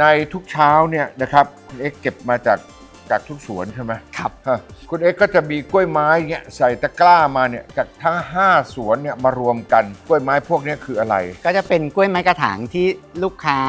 ในทุกเช้าเนี่ยนะครับคุณเอ็กซ์เก็บมาจากจากทุกสวนใช่ไหมครับฮะคุณเอ็กซ์ก็จะมีกล้วยไม้เนี่ยใส่ตะกร้ามาเนี่ยจากทั้ง 5 สวนเนี่ยมารวมกันกล้วยไม้พวกเนี้คืออะไร ก็จะเป็นกล้วยไม้กระถางที่ลูกค้า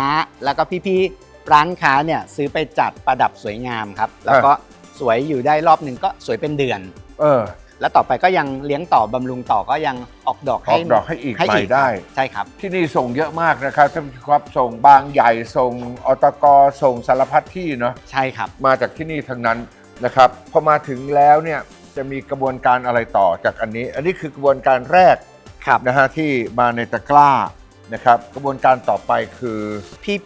แล้วก็พี่ๆร้านค้าเนี่ยซื้อไปจัดประดับสวยงามครับ แล้วก็สวยอยู่ได้รอบหนึ่งก็สวยเป็นเดือน เออ แล้วต่อไปก็ยังเลี้ยงต่อบำรุงต่อก็ยังออกดอกอให้อกดอกให้อีกให้ใหม่อีกได้ครับใช่ครับ ที่นี่ส่งเยอะมากนะครับท่านผู้ชมครับส่งบางใหญ่ส่งอตกส่งสารพัดที่เนาะใช่ครับ มาจากที่นี่ทั้งนั้นนะครับพอมาถึงแล้วเนี่ยจะมีกระบวนการอะไรต่อจากอันนี้ อันนี้คือกระบวนการแรกครับ นะฮะที่มาในตะกร้านะครับ กระบวนการต่อไปคือ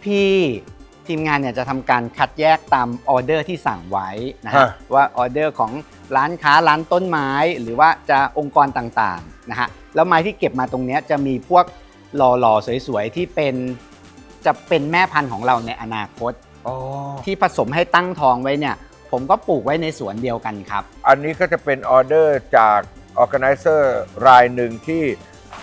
พี่ๆ ทีมงานเนี่ยจะทำการคัดแยกตามออเดอร์ที่สั่งไว้นะฮะฮะ ว่าออเดอร์ของร้านค้าร้านต้นไม้ หรือว่าจะองค์กรต่างๆนะฮะแล้วไม้ที่เก็บมาตรงเนี้ยจะมีพวกหล่อๆสวยๆที่เป็นจะเป็นแม่พันธุ์ของเราในอนาคต อ๋อที่ผสมให้ตั้งทองไว้เนี่ยผมก็ปลูกไว้ในสวนเดียวกันครับ อันนี้ก็จะเป็นออเดอร์จาก Organizer รายหนึ่งที่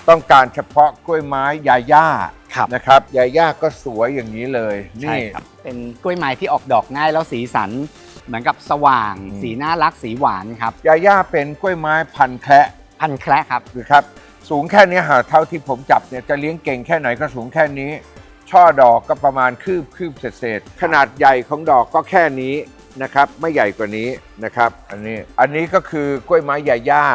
ต้องการเฉพาะกล้วยไม้ยาย่า ครับ นะครับยาย่าก็สวยอย่างนี้เลย ใช่นี่ ครับ เป็นกล้วยไม้ที่ออกดอกง่ายแล้วสีสันเหมือนกับสว่าง อืม สีน่ารักสีหวานครับ ยาย่าเป็นกล้วยไม้พันธุ์แคระพันแคระครับ นะครับสูงแค่นี้หาเท่าที่ผมจับเนี่ยจะเลี้ยงเก่งแค่ไหนก็สูงแค่นี้ ช่อดอกก็ประมาณคืบคืบเศษๆขนาดใหญ่ของดอกก็แค่นี้นะครับ ไม่ใหญ่กว่านี้นะครับ อันนี้อันนี้ก็คือกล้วยไม้ใหญ่ย่า